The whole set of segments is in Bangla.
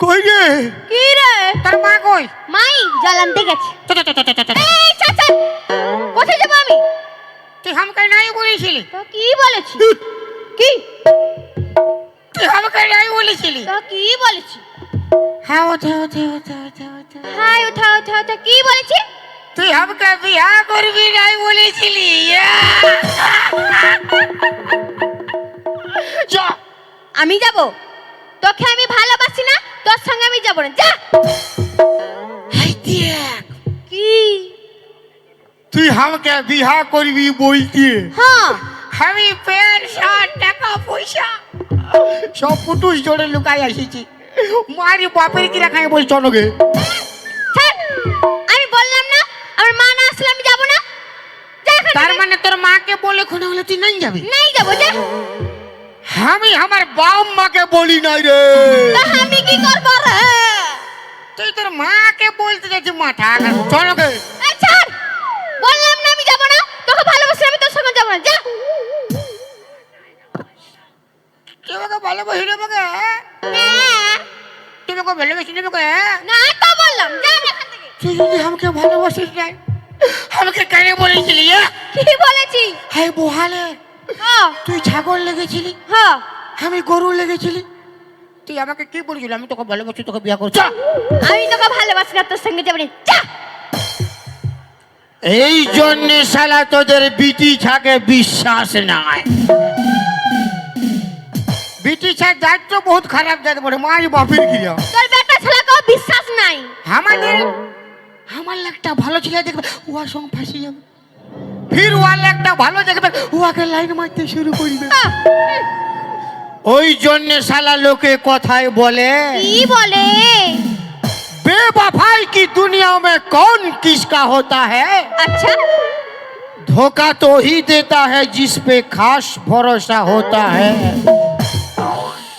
কই রে কি রে? তোর মা কই? মাই জল আনতে গেছে। চ, চ, চ, চ, চ, চ, চ। এই চল চল। কোথায় যাব আমি? তুই আমাকে নাই বলেছিলি। তো কি বলেছি? কি? তুই আমাকে নাই বলেছিলি। তো কি বলেছি? হ্যাঁ ওঠে ওঠে ওঠে ওঠে ওঠে। হাই উঠা উঠা উঠা কি বলেছি? তুই আমাকে বিয়া করবি নাই বলেছিলি। চ আমি যাব? তোকে আমি ভালোবাসি না তোর সঙ্গে আমি যাব না। যা! কি? তুই আমাকে বিয়া করবি বলতে হ্যাঁ। আমি প্যান্ট শার্ট টাকা পয়সা সব পুটুস জোরে লুকাই আসিছি। মারি বাপের কি রাখাই বলছ নগে আমি বললাম না আমার মা না আসলে আমি যাব না। যা তার মানে তোর মাকে বলে খুনে হলে তুই নাই যাবি? নাই যাব যা। আমি আমার বাপ মাকে বলি নাই রে। আমি কি করব রে? তুই তোর মাকে বলতে যাচ্ছি মাথা চল গে। ছাড়! বললাম না আমি যাব না। তোকে ভালোবাসি আমি তোর সঙ্গে যাব না। যা। তুই আমাকে ভালোবাসি রে আমাকে? না আমাকে ভালোবাসি রে আমাকে? না তো বললাম যা থেকে। তুই যদি আমাকে ভালোবাসিস নাই আমাকে কেন বলেছিলি কি বলেছি হাই বহালে। হ্যাঁ তুই ছাগল লেগেছিলি? হ্যাঁ। আমি গরু লেগেছিলি? তুই আমাকে কি বলেছিলি? আমি তোকে ভালোবাসি তোকে বিয়া করছি। আমি তোকে ভালোবাসি না তোর সঙ্গে যাব যা। এই জন্য শালা তোদের বিটি ছাকে বিশ্বাস নাই। বিটি ছাক দায়িত্ব বহুত খারাপ যাতে বলে মারি বাপের গিয়া। তোর বেটা ছেলেকেও বিশ্বাস নাই। আমাদের আমার একটা ভালো ছেলে দেখবে উহার সঙ্গে ফাঁসি যাবে। ফির ওয়ার একটা ভালো দেখবে উহাকে লাইন মারতে শুরু করবে আহ, ওই জন্য শালা লোকে কথায় বলে কি বলে बेवफाई की दुनिया में कौन किसका होता है আচ্ছা धोखा तो ही देता है जिस पे खास भरोसा होता है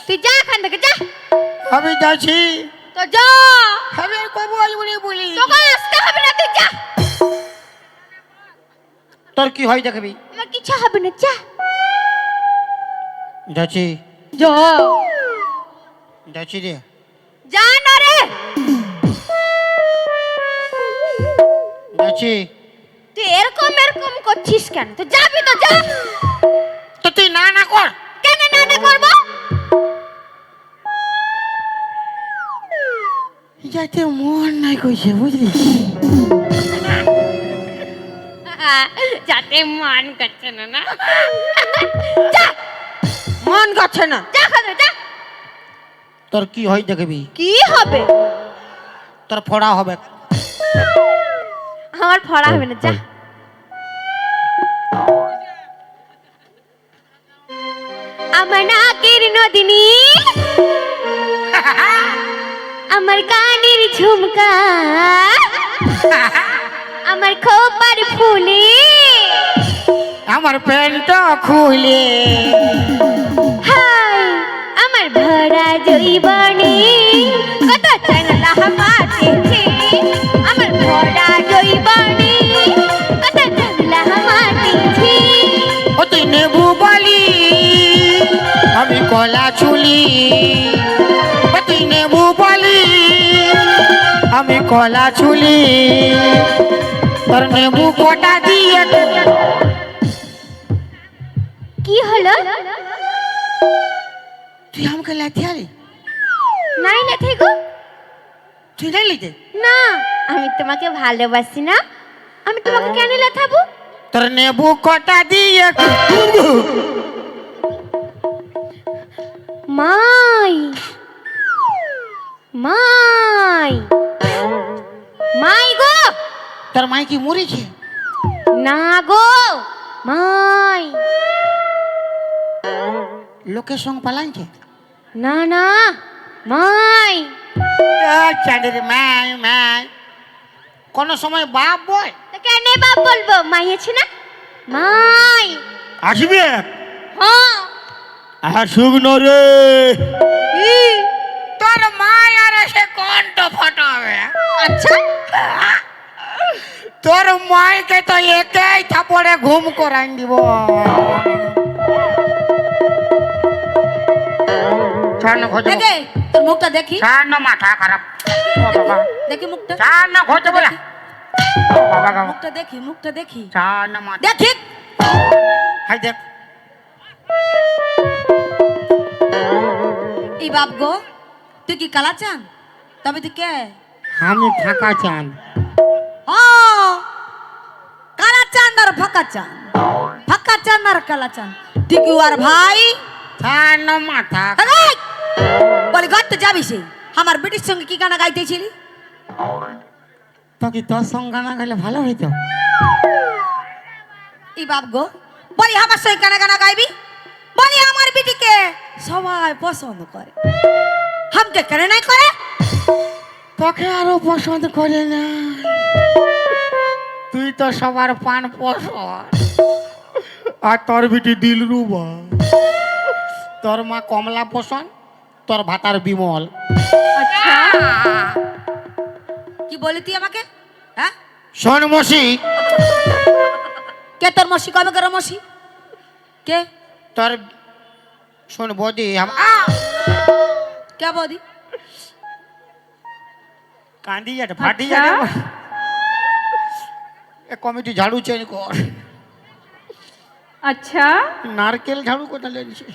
তুই যা এখান থেকে যা আমি যাচ্ছি তো যা আমি আর কবু আসবো না বলি তোকে আসতে হবে না তুই যা তোর কি হয় দেখবি? আমার কিছু হবে না যা। যাচ্ছি। যা। যাচ্ছি রে। যা না রে। যাচ্ছি। তুই এরকম এরকম করছিস কেন? তো যাবি তো যা। তো তুই না না কর। কেন না না করব? যাইতে মন নাই কইছে বুঝলি? যাতে মান করছে না না? মন করছে না। যা খাবে যা। তোর কি হয় দেখবি? কি হবে? তোর ফড়া হবে। আমার ফড়া হবে না যা। আমার নাকের নদিনী। আমার কানের ঝুমকা। আমার খোপার ফুলে। আমার প্যান্ট খুলে। হাই আমার ভরা জৈবনে। কত চাইনা মাটিছে আমার ভরা জৈবনে। কত চাইনা মাটিছে ও তুই নেবু বলি আমি কলা চুলি। ও তুই নেবু বলি আমি কলা চুলি। তোর নেবু কটা দিয়ে কি হলো? তুই আমাকে লাথিয়ালি নাই গো। তুই নাই লিতে না আমি তোমাকে ভালোবাসি না। আমি তোমাকে কেন লেখাবো তোর নেবু কটা দিয়ে মাই মাই মাই গো। তোর মাই কি মরেছে না গো মাই। লোকের সঙ্গে পালাইছে না না মাই। চাঁদের মাই মাই। কোন সময় বাপ বল তো কেন বাপ বলব? মাই আছে না? মাই। আসবে? হ্যাঁ। আসুক রে। ই, তোর মায় আর এসে কণ্ঠ ফটাবে। আচ্ছা। তোর মাইকে তো একাই থাপড়ে ঘুম করাই দিব। তোর মুখটা দেখি। মাথা খারাপ। দেখি মুখটা। বলে। মুখটা দেখি মুখটা দেখি। দেখি। হাই দেখ। এই বাপ গো তুই কি কালা চান? তবে তুই কে? আমি ফাঁকা চান। চান আর ফাঁকা চান ফাঁকা চান আর কালা চান। তুই কি আর ভাই? ছাড় মাথা! বলে ঘর তো যাবি সে। আমার বেটির সঙ্গে কি গানা গাইতেছিলি? তো কি তোর সঙ্গে গানা গাইলে ভালো হইতো? এই বাপ গো বলি আমার সঙ্গে গানা গানা গাইবি? বলি আমার বিটিকে সবাই পছন্দ করে। হামকে কেন নাই করে? তোকে আরও পছন্দ করে না। তুই তো সবার পান পছন্দ আর তোর বিটি দিল রুবা তোর মা কমলা পছন্দ তোর ভাতার বিমল। কি বলি তুই আমাকে? হ্যাঁ? শোন মসি। কে তোর মসি? কবে করে মসি? কে? তোর শোন বদি আম- আ! কে বৌদি? কান্দি যাচ্ছে ফাটি যাবে এ কমিটি ঝাড়ু চেঞ্জ কর। আচ্ছা। নারকেল ঝাড়ু কোথা লেগেছে?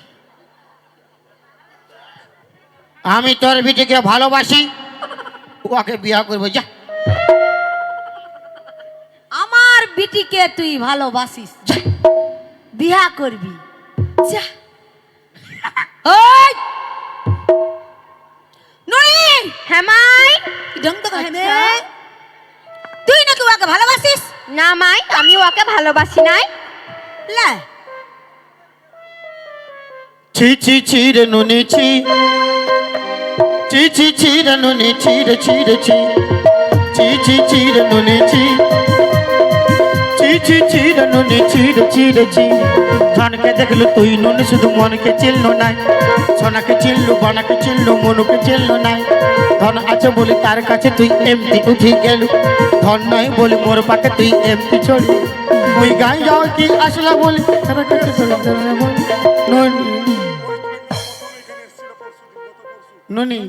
আমি তোর বিটিকে ভালোবাসি ওকে বিয়া করব যা। আমার বিটিকে তুই ভালোবাসিস। বিয়া করবি যা। ওই! নুনি হ্যাঁ মাই। আচ্ছা। তুই নাকি ওকে ভালোবাসিস? না মাই আমি ওকে ভালোবাসি নাই। লে। ছি ছি ছি রে নুনি ছি। ছি ছি ছি রে নুনি ছি রে ছি রে ছি। ছি ছি ছি রে নুনি ছি। ছি ছি ছি রে নুনি ছি রে ছি রে ছি ধনকে দেখলু তুই নুন, শুধু মনকে চিনলো নাই। সোনাকে চিনলু, বনাকে চিনলু, মনুকে চিনলো নাই। ধন আছে বলি তার কাছে তুই এমতি উঠি গেলু। ধন নাই বলি মোর পাকে তুই এমতি চলি। মুই গাই যাও কি আসলা বলি, তার কাছে চলে নুনি।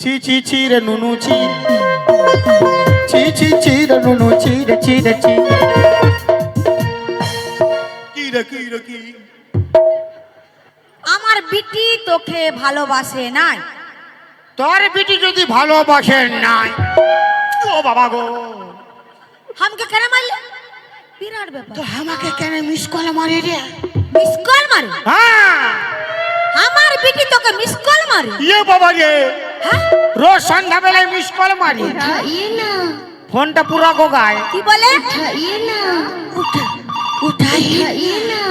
ছি ছি ছি রে নুনু, ছি। ছি ছি ছি রে নুনু ছি রে ছি রে ছি। কি রে কি রে কি? আমার বিটি তোকে ভালোবাসে নাই। তোর বিটি যদি ভালোবাসে নাই ও বাবা গো। হামকে কেন মারলে? বিরাট ব্যাপার। তো আমাকে কেন মিস কল মারি রে? মিস কল মারে? হ্যাঁ। আমার বিটি তোকে মিস কল মারে? ইয়ে বাবা রে। হ্যাঁ? রোজ সন্ধ্যাবেলায় মিস কল মারি। ফোনটা পুরো গোগায়। কি বলে? উঠাইয়ে না। না।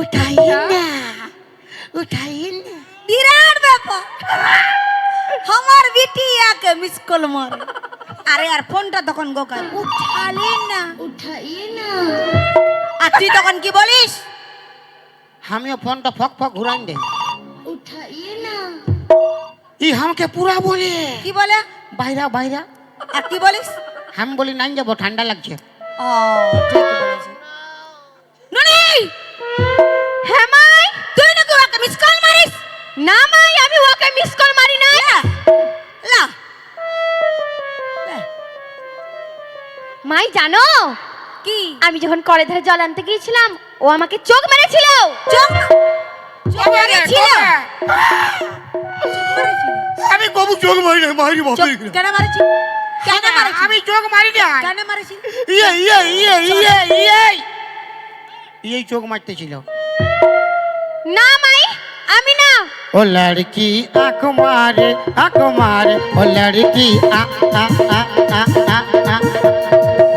উঠাইয়ে না। উঠাইয়ে না। বিরাট ব্যাপার। আমার বিটি আকে মিস কল মার। আরে আর ফোনটা তখন গোকায় উঠালে না। উঠাই না। আর তুই তখন কি বলিস? আমিও ফোনটা ফক ফক ঘুরান দে। উঠাই না। ই আমাকে পুরা বলে। কি বলে? বাইরা বাইরা। আর কি বলিস? আমি বলি নাই যাব ঠান্ডা লাগছে। মাই জানো? কি? আমি যখন কলে ধারে জল আনতে গিয়েছিলাম ও আমাকে চোখ মেরেছিল। চোখ? চোখ মেরেছিল। আমি কবু চোখ মারি মারি বাবা কেন মারেছিল কেন মারিছিল আমি চোখ মারি না কেন মারিছিল ইয়ে ইয়ে ইয়ে ইয়ে ইয়ে ইয়ে চোখ মারতেছিল না মাই আমি না ओ लड़की आंख मारे आंख मारे ओ लड़की आ आ आ आ आ आ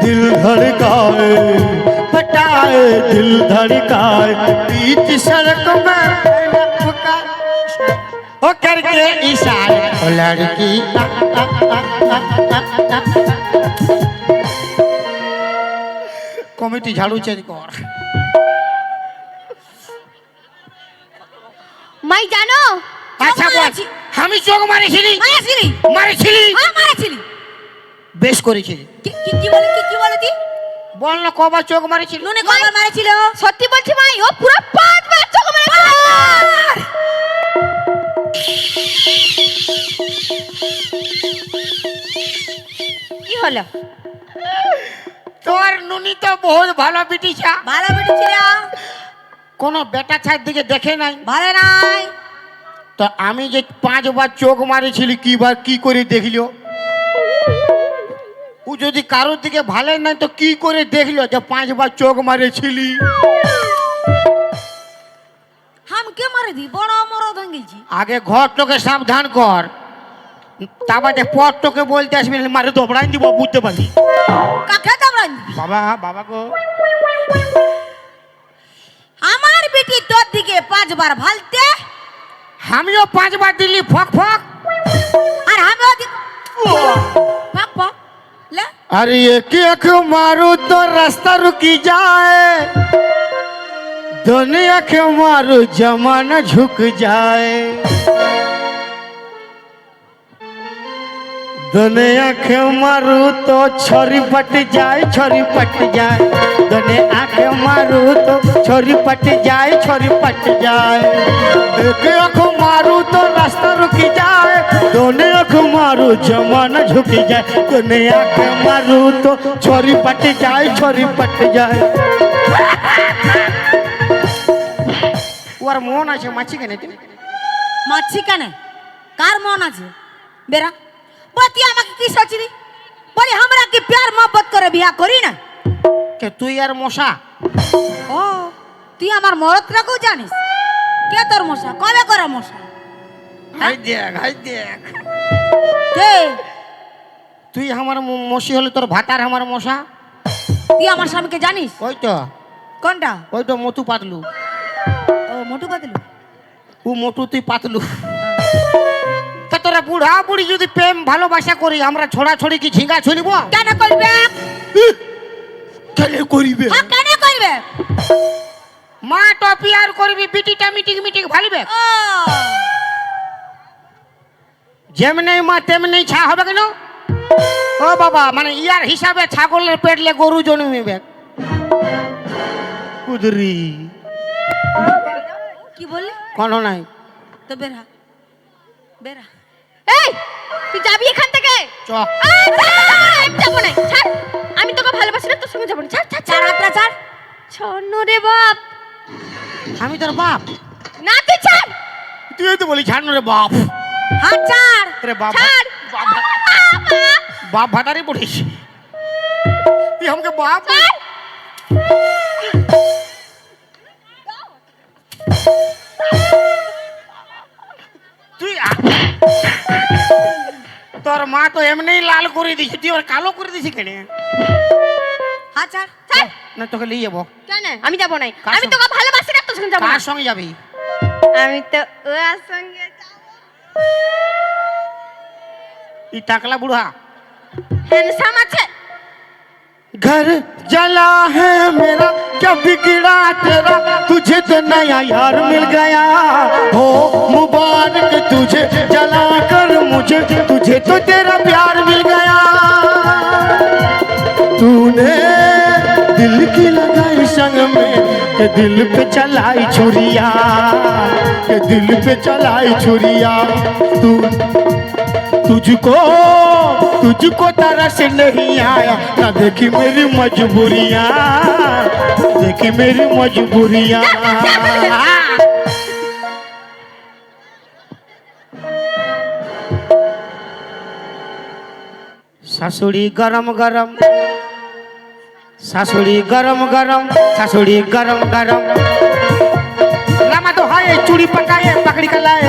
दिल धड़काए पटाए दिल धड़काए बीच सड़क में लपका ओ करके इशारे ओ लड़की आ आ आ आ आ आ কমিটি ঝাড়ু চেঞ্জ কর মাই জানো আচ্ছা বল মারেছি। আমি চোখ মারেছিলি মারিছিলি মারেছিলি হ্যাঁ মারিছিলি বেশ করেছিলি কি কি- কি বলে কি কি বলে তুই বল না কবার চোখ মারেছিল নুনে কবার মারিছিল সত্যি বলছি মাই ও পুরো পাঁচবার চোখ মেরেছিল কি হলো? তোর নুনি তো বহুত ভালো বিটিছা হ্যাঁ? ভালো বিটিছিলাম কোনো বেটা ছাড় দিকে দেখে নাই? ভালো নাই। তো আমি যে পাঁচবার চোখ মারিছিলি কিবার কি করে দেখলিও ও যদি কারোর দিকে ভালো নাই তো কি করে দেখল যে পাঁচবার চোখ মারেছিলি? হামকে মারে দি বড় মরদ হয়ে গেছি আগে ঘর তোকে সাবধান কর তারপরে পর তোকে বলতে আসবি না, মারে দোবড়াই দিব বুঝতে পারি কাকে দাবড়ান বাবা বাবা গো আমার বেটি তোর দিকে পাঁচবার ভালতে আমিও পাঁচবার দিলি ফক ফক আর আমিও দি- পাক পাক ले अरे एक एक मारू तो रास्ता रुकी जाए दुनिया के मारू जमाना झुक जाए। दुनिया के मारू तो छोरी पट जाए, छोरी पट जाए। दुनिया के मारू तो छोरी पट जाए, छोरी पट जाए। एक आँख मारू तो रास्ता रुकी जाए। दोनों आँख मारू जमाना झुक जाए। दुनिया के मारू तो छोरी पट जाए, छोरी पट जाए। ওর মন আছে মাছিখানে তুমি মাছিখানে কার মন আছে? বেরা বতি আমাকে কি সচিনি বলি আমরা কি প্যার মহব্বত করে বিয়া করি না? কে তুই আর মশা? ও তুই আমার মরত রাখো জানিস? কে তোর মশা? কবে করে মশা? হ্যাঁ? হাই দেখ হাই দেখ। কে? তুই আমার মশি হলে তোর ভাতার আমার মশা? তুই আমার স্বামীকে জানিস? ওই তো? কোনটা? ওই তো মতু পাতলু? মোটু বাদলু ও মোটু তুই পাতলু। তা তোরা বুড়া বুড়ি যদি প্রেম ভালোবাসা করি আমরা ছড়া ছড়ি কি ঝিঙ্গা ছড়িব? কেন করবে? কেন করিবে? হ্যাঁ কেন করবে? মা তো পিয়ার করবি বিটিটা মিটিং মিটিং ভালিবে? যেমনি মা তেমনি ছা হবে কেন? ও বাবা মানে ইয়ার হিসাবে ছাগলের পেটলে গরু জন্মিবে। কুদরি। কি বললি? কোনো নাই। তো বেরা বেরা এই তুই যাবি এখান থেকে? চ। যাব না। ছাড় আমি তোকে ভালোবাসি না তোর সঙ্গে যাব না। ছাড় ছাড় ছাড়। হাতটা ছাড়। ছন্ন রে বাপ। আমি তোর বাপ। না তুই ছাড়। তুই তো বলি ছাড় রে বাপ। হাত ছাড়। রে বাপ ছাড়। বাপ ভাতারে পড়িস। তুই আমাকে বাপ ছাড়। তুই আ- তোর মা তো এমনি লাল করে দিছি তুই ওর কালো করে দিছি কেন হাত ছাড় ছাড় না তোকে নিয়ে যাবো কেন আমি যাবো না কার আমি সঙ্গে? তোকে ভালোবাসি না তোর সঙ্গে যাবো না কার সঙ্গে যাবি আমি তো ওর সঙ্গে যাবো ই টাকলা বুড়া হ্যান্ডসাম আছে घर जला है मेरा क्या बिगड़ा तेरा तुझे तो नया यार मिल गया। हो मुबारक तुझे जला कर मुझे, तुझे तो तेरा प्यार मिल गया। तूने दिल की लगाई संग में, के दिल पे चलाई छुरिया, के दिल पे चलाई छुरिया। तू तुझको तुझको तरस नहीं आया। ना देखी मेरी मजबूरिया देखी मेरी मजबूरिया। सासुड़ी गरम गरम, सासुड़ी गरम गरम, सासुड़ी गरम गरम। रामा तो हाय, चूड़ी पकाए, पकड़ी कर लाए।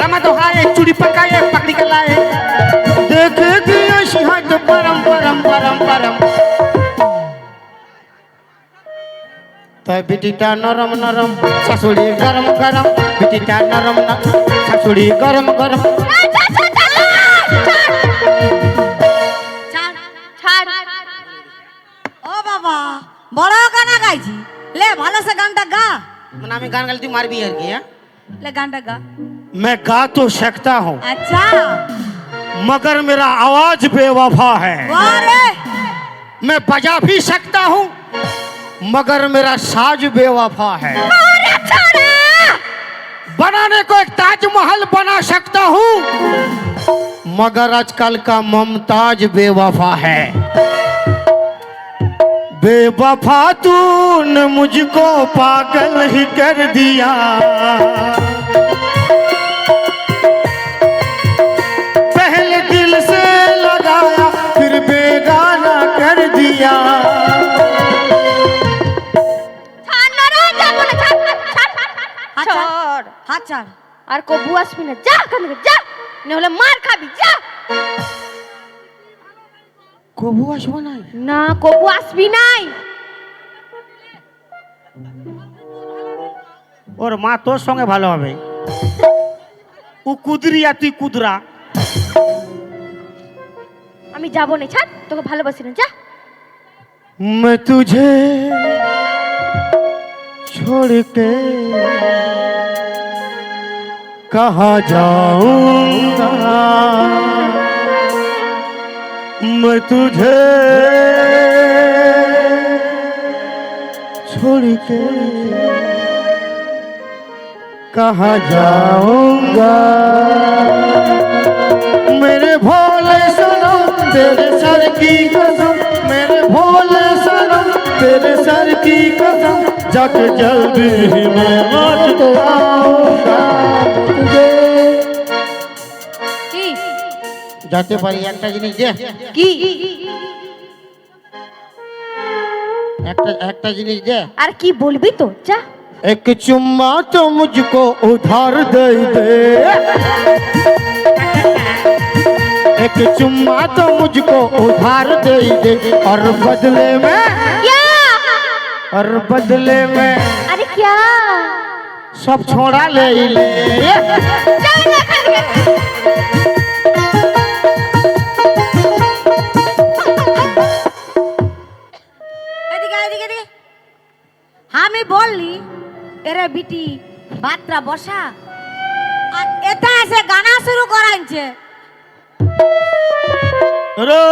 रामा तो हाय। चूड़ी पकाए पकड़ी कर लाए देख दिया सिंहट परम परम परम परम তো বিটিটা নরম নরম শাশুড়ি গরম গরম বিটিটা নরম নরম শাশুড়ি গরম গরম ছাড় ছাড় ও বাবা বড় গানা গাইছি লে ভালো সে গানটা গা মানে আমি গান গাইলে তুই মারবি আর কি হ্যাঁ লে গানটা গা मैं गा तो सकता हूँ अच्छा। मगर मेरा आवाज़ बेवफा है। मैं बजा भी सकता हूँ मगर मेरा साज बेवफा है। बनाने को एक ताजमहल बना सकता हूँ मगर आजकल का मुमताज़ बेवफा है। बेवफा तूने मुझको पागल ही कर दिया। ছাড়। হাত ছাড় আর কবু আসবি না যা এখান থেকে যা নাহলে মার খাবি যা কবু আসবো না না কবু আসবি নাই ওর মা তোর সঙ্গে ভালো হবে ও কুদরি আর তুই কুদরা আমি যাবো না ছাড় তোকে ভালোবাসি না যা मैं तुझे छोड़ के कहा जाऊँगा। मैं तुझे छोड़ के कहा जाऊँगा। मेरे भोले सनम तेरे सर की कसम, मेरे भोले सनम तेरे सर की कसम जाके जल्दी ही मैं आज तो आऊंगा तुझे কি যাতে পারি একটা জিনিস দে কি একটা একটা জিনিস দে আর কি বলবি তো যা एक चुम्मा तो मुझको उधार दे दे एक चुम्मा तो मुझको उधार दे दे और बदले में क्या और बदले में আরে क्या सब छोड़ा ले ले যা না এখান থেকে এদিকে এদিকে এদিকে আমি বললি এরে বিটি বাতরা বসা আর এটা এসে গানা শুরু করাইছে রে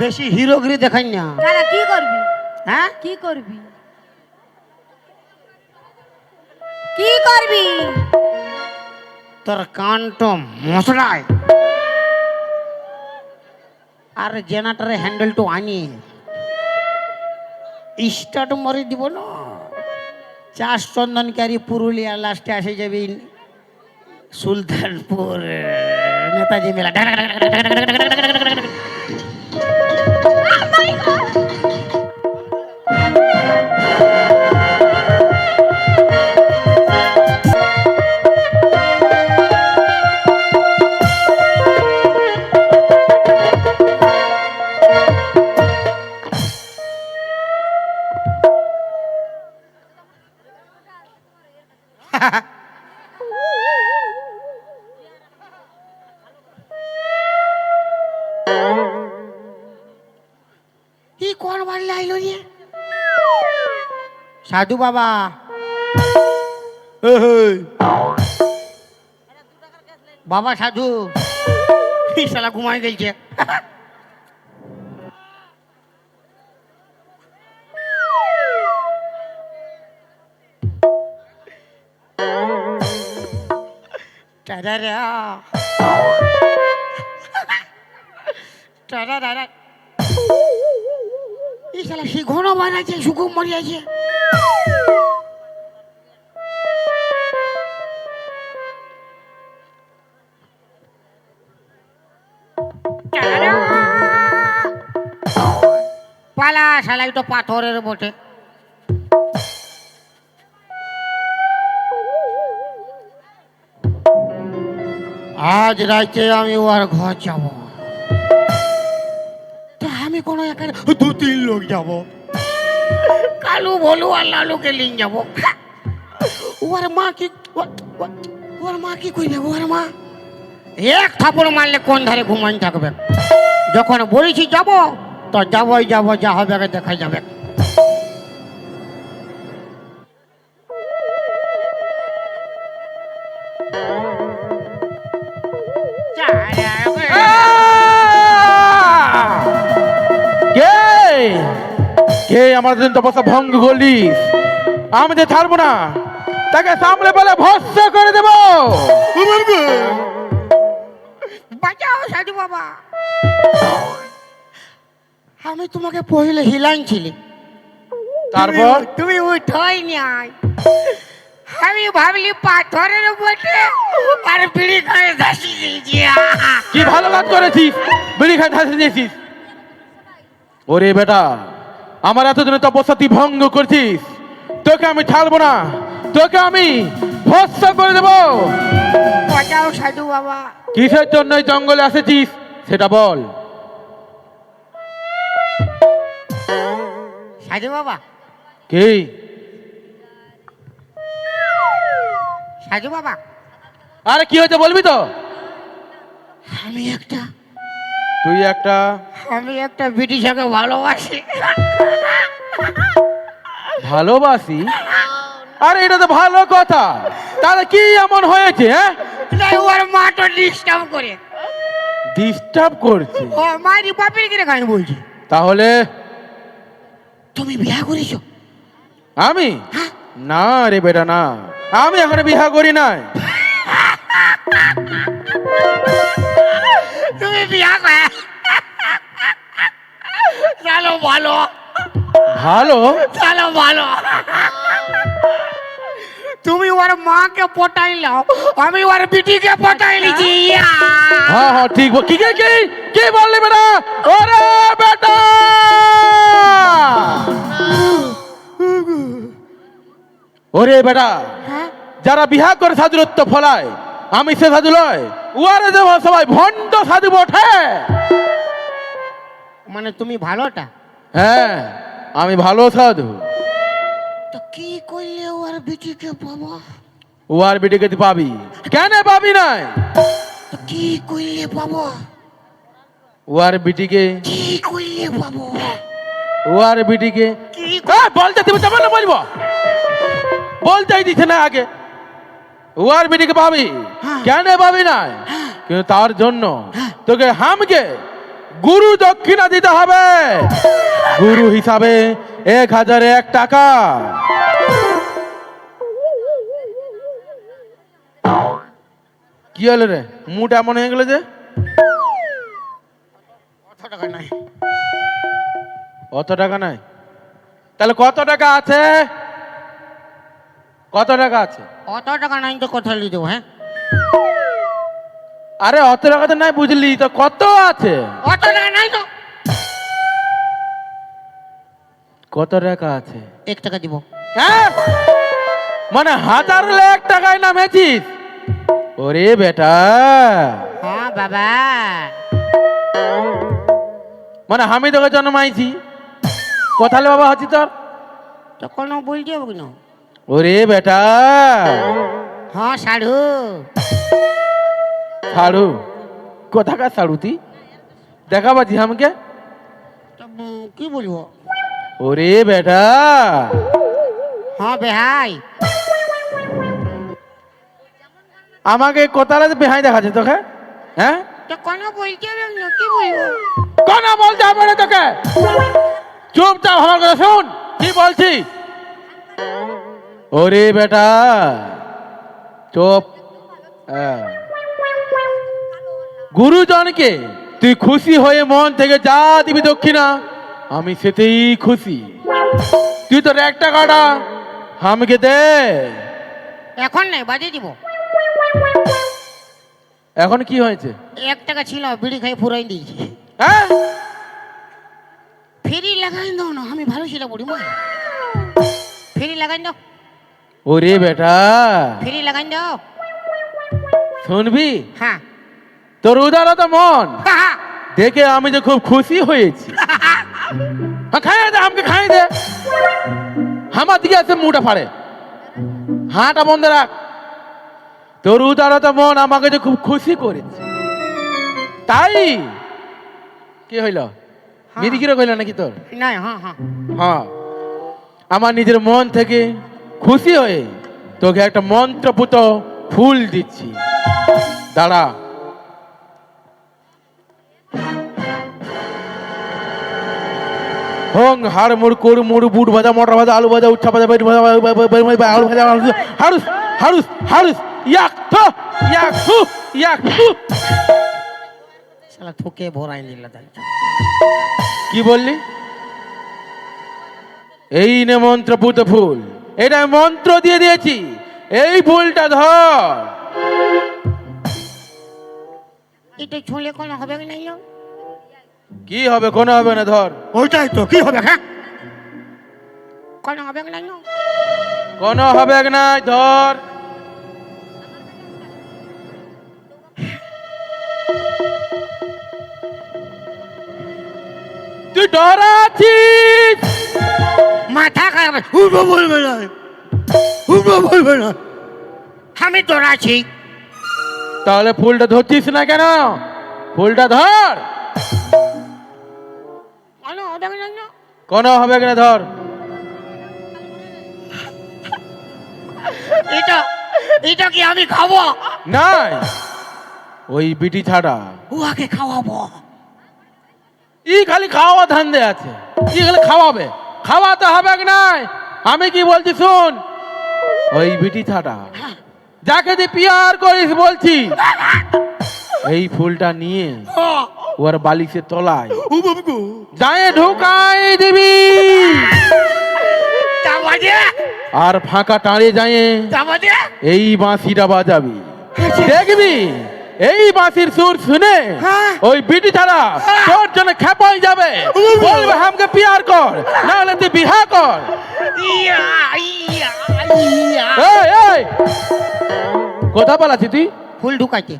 বেশি হিরোগিরি দেখাই না তারা কি করবি হ্যাঁ? কি করবি? কি করবি? তোর কানটো মশলায়। আর হ্যান্ডেলটো আনি। স্টার্ট মরে দিব না। চাষ চন্দনকারী পুরুলিয়া লাস্টে আসে যাবি সুলতানপুর। নেতাজি মেলা। সাধু বাবা। বাবা সাধু। শালা ঘুমাই গেছে। শালা সে ঘন বানাচ্ছে সুকুম মরিয়াছে পালা শালা তো পাথরের বটে। আজ রাতে আমি ওর ঘর যাব। তা আমি কোনো এখানে দু তিন লোক যাব। কালু বলু আর লালুকে লিন যাব ওর মা কি ওর মা কি কইবে ওর মা এক থাপড় মারলে কোন ধারে ঘুমাই থাকবে যখন বলেছি যাব তো যাবই যাব যা হবে দেখা যাবে কে আমাদের তপস্যা ভঙ্গ করলিস। আমি তো ছাড়বো না তাকে সামনে বলে ভস্য করে দেব। বাঁচাও সাধু বাবা। আমি তোমাকে পहिले হিলাইছিলি তারপর? তুমি- উঠোই নাই আমি ভাবলি পাথরের বটে আর বিড়ি খায় ধাসি দিয়েছি কি ভালো কাজ করেছিস বিড়ি খাই ধাসে দিয়েছিস। ওরে বেটা আমার এতদিনে তপস্যা তুই ভঙ্গ করছিস। তোকে আমি ছাড়বো না। তোকে আমি ভস্য করে দেবো। সাধু বাবা। কিসের জন্য জঙ্গলে এসেছিস সেটা বল। সাধু বাবা। কি? সাধু বাবা। আরে কি হয়েছে বলবি তো? আমি একটা তুই একটা আমি একটা ব্রিটিশকে ভালোবাসি। ভালোবাসি? আরে এটা তো ভালো কথা। তাহলে কি এমন হয়েছে হ্যাঁ? ওর মাটা ডিস্টার্ব করে। ডিস্টার্ব করছে। ও মারি বাপের কিনে খাই বলছি? তাহলে? তুমি বিয়া করেছ? আমি? না রে বেটা না। আমি এখন বিহা করি নাই। চলো ভালো। ভালো? চলো ভালো। তুমি ওর মাকে পটাইলাও আমি ওর বিটিকে পটাই লিছি হ্যাঁ হ্যাঁ ঠিক কি কি কি? কি বললি বেটা? ওরে বেটা! ওরে বেটা হ্যাঁ? যারা বিহা করে সাধুরত্ব ফলায় আমি সে সাধু লয়। উয়ারে যে সবাই ভণ্ড সাধু বটে! মানে তুমি ভালোটা? হ্যাঁ আমি ভালো সাধু তো কি করলে ওর বিটিকে পাবো? উয়ার বিটিকে তুই পাবি। কেন পাবি নাই? তো কি করলে পাবো? উয়ার বিটিকে কি করলে পাবো? উয়ার বিটিকে কি এ, বলতে তুমি তেমন না বলব বলতেই দিচ্ছে না আগে। উয়ার বিটিকে পাবি। হ্যাঁ। কেন পাবি না কিন্তু তার জন্য তোকে হামকে গুরু দক্ষিণা দিতে হবে। গুরু হিসাবে এক হাজারে এক টাকা। কি হলো রে? মুড এমন হয়ে গেল যে? কত টাকা নাই। অত টাকা নাই? তাহলে কত টাকা আছে? কত টাকা আছে? অত টাকা নাই তো কোথায় দেবো হ্যাঁ? আরে অত টাকা তো নাই বুঝলি? তো কত আছে? অত টাকা নাই তো। কত টাকা আছে? এক টাকা দিব। হ্যাঁ? মানে হাজার লাখ টাকায় নামেছিস? ওরে বেটা। হ্যাঁ বাবা। মানে আমি তোকে জন্মাইছি। কোথালে বাবা হচ্ছি তোর। তো কোনো বলতে হবে ওরে বেটা। হ্যাঁ সাধু। ছাড়ু কোথাকার ছাড়ু তুই দেখা পাচ্ছি আমাকে কি বলব ওরে বেটা হ্যাঁ বেহাই আমাকে কোথালে বেহাই দেখাচ্ছে তোকে হ্যাঁ তো কোনো বলতে না কি বলব কোন বলতে হবে না তোকে চুপচাপ আমার কথা শুন কি বলছি ওরে বেটা চুপ হ্যাঁ। গুরুজনকে তুই খুশি হয়ে মন থেকে যা দিবি দক্ষিণা আমি সেতেই খুশি। তুই তোর এক টাকাটা আমাকে দে। এখন নাই বাজে দিব। এখন কি হয়েছে? এক টাকা ছিল বিড়ি খাই ফুরাই দিয়েছি হ্যাঁ? ফেরি লাগাই দাও না আমি ভালো ছিল বুড়ি মা। ফেরি লাগাই দাও। ওরে বেটা। ফেরি লাগাই দাও। শুনবি? হ্যাঁ। তোর উদারতা মন। দেখে আমি যে খুব খুশি হয়েছি। হ্যাঁ খাইয়ে দে আমাকে খাইয়ে দে। আমার দিকে আছে মুটা ফাড়ে। হাঁটা বন্ধ রাখ। তোর উদারতা মন আমাকে যে খুব খুশি করেছে। তাই? কি হইল? মিদিকিরও কইল নাকি তোর? হ্যাঁ আমার নিজের মন থেকে খুশি হয়ে তোকে একটা মন্ত্রপুত ফুল দিচ্ছি। দাঁড়া। হং হাড় মুড় কুড় মুড় বুট ভাজা মটর ভাজা আলু ভাজা উচ্ছা ভাজা বেট ভাজা আলু ভাজা হারুস হারুস হারুস ইয়াক থো ইয়াক থু ইয়াক থু। শালা থুকে ভরাই নিল কি বললি? এই নে মন্ত্রপুত ফুল এটা মন্ত্র দিয়ে দিয়েছি এই ফুলটা ধর। এটা ছুঁলে কোনো হবে না? কি হবে কোনো হবে না ধর। ওইটাই তো কি হবে হ্যাঁ? কোনো হবে না কোনো হবে না ধর। তুই ডরাচ্ছিস মাথা খারাপ উঠবো বলবে না উঠবো বলবে না আমি তোর আছি তাহলে ফুলটা ধরছিস না কেন? ফুলটা ধর। কোনো হবে না? কোনো না ধর। এটা এটা কি আমি খাব? নাই। ওই বিটি ছাড়া। উহাকে খাওয়াবো। ই খালি খাওয়া ধান্দে আছে। ই খালি খাওয়াবে। খাওয়াতে হবে কি নাই? আমি কি বলছি শুন। ওই বিটি ছাড়া। যাকে তুই পিয়ার করিস বলছি। এই ফুলটা নিয়ে ওর বালিশের তলায়। ও বাবু গো। দায়ে ঢুকাই দিবি। আর ফাঁকা টাঁড়ে যায়। এই বাঁশিটা বাজাবি। দেখবি? এই বাঁশির সুর শুনে হ্যাঁ। ওই বিটি ছাড়া তোর জন্য খেপাই যাবে। বলবে আমাকে পিয়ার কর না হলে তুই বিহা কর। ইয়া ইয়া ইয়া। কোথা পালাচ্ছি তুই? ফুল ঢুকাইতে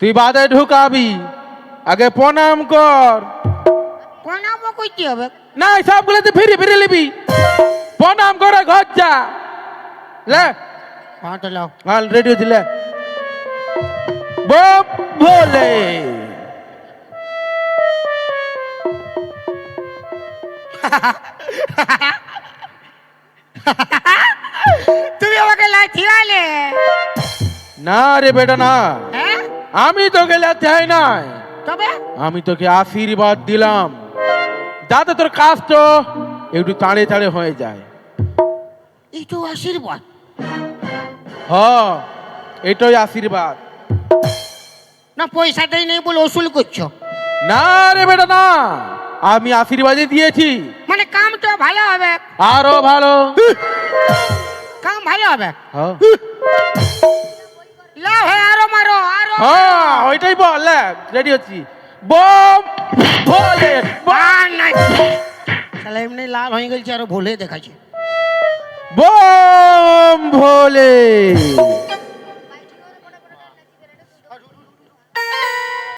তুই বাদে ঢুকাবি। আগে প্রণাম কর। প্রণাম কইতে হবে। না সবগুলো তুই ফিরে ফিরে নিবি প্রণাম করে ঘর যা। লে। তো লাও। হাল রেডিও দিলে বপ ভোলে। তুমি আমাকে লাথিয়ালে না রে বেটা না। হ্যাঁ? আমি তোকে চাই নাই। আমি তোকে আশীর্বাদ দিলাম। যাতে তোর কাজটা একটু তাড়ে তাড়ে হয়ে যায়। এই তো আশীর্বাদ। হ এটাই আশীর্বাদ। না পয়সা দেয় নেই বলে ওসুল করছ। না রে বেটা না। আমি আশীর্বাদই দিয়েছি। মানে কাম তো ভালো হবে। আরও ভালো। কাম ভালো হবে। হ্যাঁ। লাভ হয় আরও মারো আরও হ্যাঁ ওইটাই বল রেডি হচ্ছি। বম ভোলে বাং নাই তাহলে এমনি লাল হয়ে গেছে আরও ভোলে দেখাচ্ছে বোম ভোলে